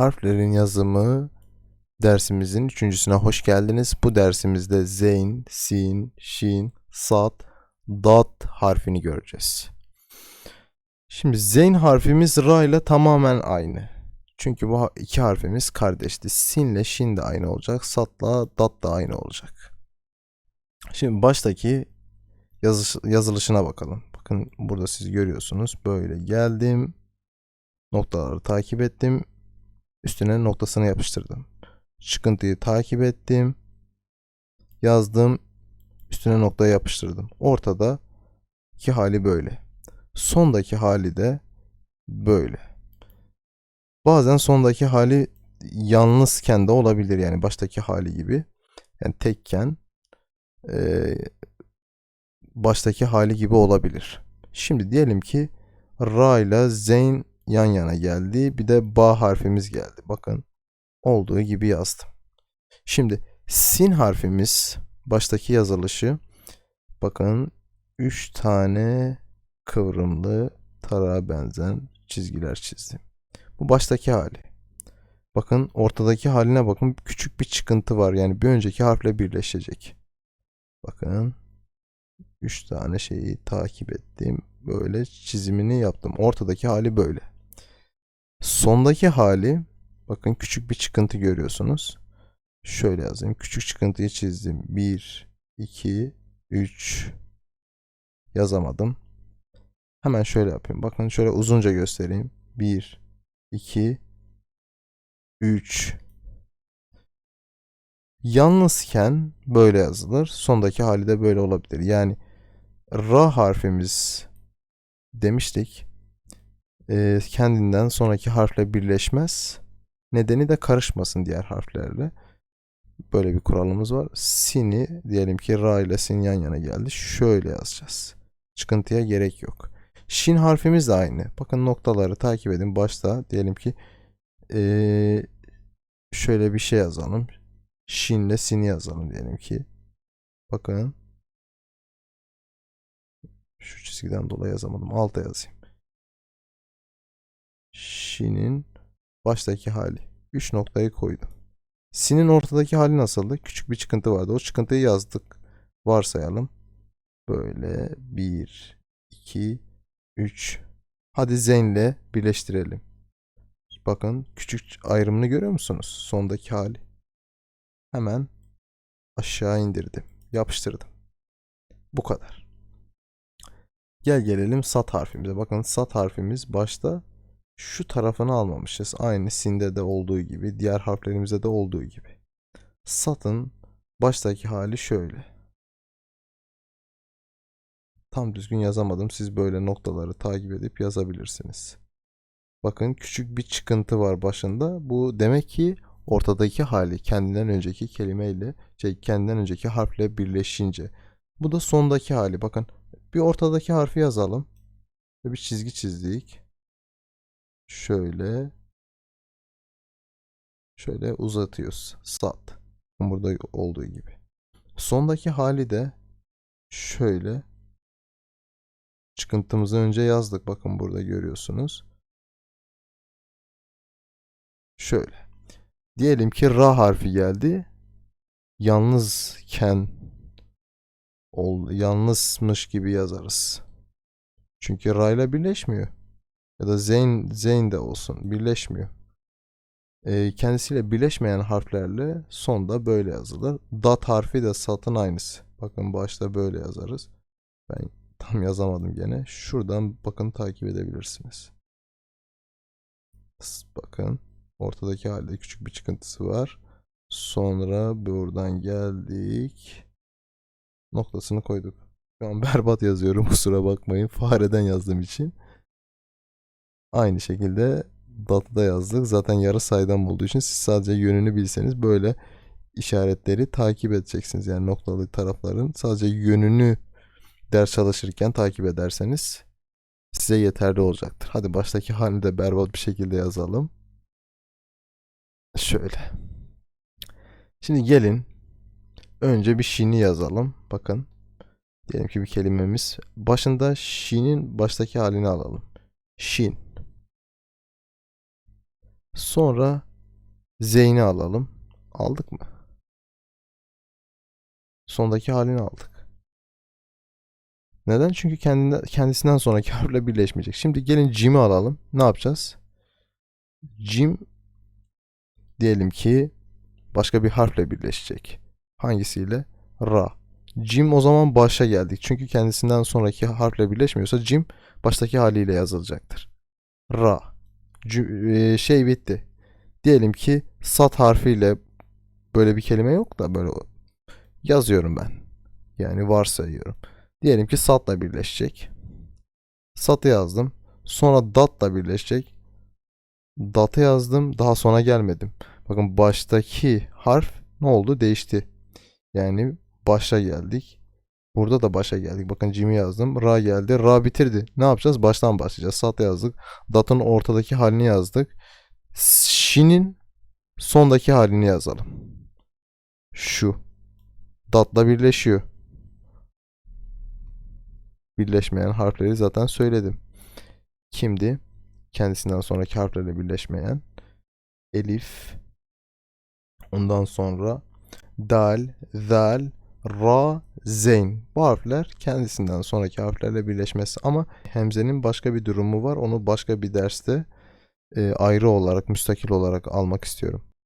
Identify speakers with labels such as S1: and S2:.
S1: Harflerin yazımı dersimizin üçüncüsüne hoş geldiniz. Bu dersimizde zeyn, sin, şin, sad, dat harfini göreceğiz. Şimdi zeyn harfimiz ra ile tamamen aynı. Çünkü bu iki harfimiz kardeşti. Sin ile şin de aynı olacak. Satla dat da aynı olacak. Şimdi baştaki yazış- yazılışına bakalım. Bakın burada siz görüyorsunuz. Böyle geldim. Noktaları takip ettim. Üstüne noktasını yapıştırdım. Çıkıntıyı takip ettim. Yazdım. Üstüne noktayı yapıştırdım. Ortada iki hali böyle. Sondaki hali de böyle. Bazen sondaki hali yalnızken de olabilir yani baştaki hali gibi. Yani tekken eee, baştaki hali gibi olabilir. Şimdi diyelim ki ra ile zeyn yan yana geldi. Bir de ba harfimiz geldi. Bakın olduğu gibi yazdım. Şimdi sin harfimiz baştaki yazılışı bakın 3 tane kıvrımlı tarağa benzeyen çizgiler çizdim. Bu baştaki hali. Bakın ortadaki haline bakın küçük bir çıkıntı var. Yani bir önceki harfle birleşecek. Bakın 3 tane şeyi takip ettim. Böyle çizimini yaptım. Ortadaki hali böyle. Sondaki hali bakın küçük bir çıkıntı görüyorsunuz. Şöyle yazayım. Küçük çıkıntıyı çizdim. 1, 2, 3 yazamadım. Hemen şöyle yapayım. Bakın şöyle uzunca göstereyim. 1, 2, 3 Yalnızken böyle yazılır. Sondaki hali de böyle olabilir. Yani ra harfimiz demiştik. Ee, kendinden sonraki harfle birleşmez. Nedeni de karışmasın diğer harflerle. Böyle bir kuralımız var. Sin'i diyelim ki ra ile sin yan yana geldi. Şöyle yazacağız. Çıkıntıya gerek yok. Şin harfimiz de aynı. Bakın noktaları takip edin. Başta diyelim ki ee, şöyle bir şey yazalım. Şin ile sin'i yazalım diyelim ki. Bakın. Şu çizgiden dolayı yazamadım. Alta yazayım. Şin'in baştaki hali. 3 noktayı koydum. Sin'in ortadaki hali nasıldı? Küçük bir çıkıntı vardı. O çıkıntıyı yazdık. Varsayalım. Böyle 1, 2, 3. Hadi Zeyn'le birleştirelim. Bakın küçük ayrımını görüyor musunuz? Sondaki hali. Hemen aşağı indirdim. Yapıştırdım. Bu kadar. Gel gelelim sat harfimize. Bakın sat harfimiz başta şu tarafını almamışız. Aynı sinde de olduğu gibi, diğer harflerimizde de olduğu gibi. Satın baştaki hali şöyle. Tam düzgün yazamadım. Siz böyle noktaları takip edip yazabilirsiniz. Bakın küçük bir çıkıntı var başında. Bu demek ki ortadaki hali kendinden önceki kelimeyle, şey kendinden önceki harfle birleşince. Bu da sondaki hali. Bakın bir ortadaki harfi yazalım. Ve bir çizgi çizdik. Şöyle şöyle uzatıyoruz. Sat. Burada olduğu gibi. Sondaki hali de şöyle çıkıntımızı önce yazdık. Bakın burada görüyorsunuz. Şöyle. Diyelim ki ra harfi geldi. Yalnızken ol, yalnızmış gibi yazarız. Çünkü ra ile birleşmiyor. Ya da zeyn, zeyn de olsun birleşmiyor. Ee, kendisiyle birleşmeyen harflerle sonda böyle yazılır. Dat harfi de satın aynısı. Bakın başta böyle yazarız. Ben tam yazamadım gene. Şuradan bakın takip edebilirsiniz. Bakın ortadaki halde küçük bir çıkıntısı var. Sonra buradan geldik. Noktasını koyduk. Şu an berbat yazıyorum kusura bakmayın. Fareden yazdığım için. Aynı şekilde datı da yazdık. Zaten yarı sayıdan olduğu için siz sadece yönünü bilseniz böyle işaretleri takip edeceksiniz. Yani noktalı tarafların sadece yönünü ders çalışırken takip ederseniz size yeterli olacaktır. Hadi baştaki halini de berbat bir şekilde yazalım. Şöyle. Şimdi gelin önce bir şini yazalım. Bakın. Diyelim ki bir kelimemiz. Başında şinin baştaki halini alalım. Şin. Sonra Zeyn'i alalım. Aldık mı? Sondaki halini aldık. Neden? Çünkü kendine, kendisinden sonraki harfle birleşmeyecek. Şimdi gelin cim'i alalım. Ne yapacağız? Cim diyelim ki başka bir harfle birleşecek. Hangisiyle? Ra. Cim o zaman başa geldik. Çünkü kendisinden sonraki harfle birleşmiyorsa cim baştaki haliyle yazılacaktır. Ra. E, şey bitti. Diyelim ki sat harfiyle böyle bir kelime yok da böyle yazıyorum ben. Yani varsayıyorum. Diyelim ki satla birleşecek. Satı yazdım. Sonra datla birleşecek. Datı yazdım. Daha sona gelmedim. Bakın baştaki harf ne oldu? Değişti. Yani başa geldik. Burada da başa geldik. Bakın cimi yazdım. Ra geldi. Ra bitirdi. Ne yapacağız? Baştan başlayacağız. Sat yazdık. Datın ortadaki halini yazdık. Şinin sondaki halini yazalım. Şu. Datla birleşiyor. Birleşmeyen harfleri zaten söyledim. Kimdi? Kendisinden sonraki harflerle birleşmeyen. Elif. Ondan sonra dal, zal, ra, zeyn. Bu harfler kendisinden sonraki harflerle birleşmesi ama hemzenin başka bir durumu var. Onu başka bir derste e, ayrı olarak, müstakil olarak almak istiyorum.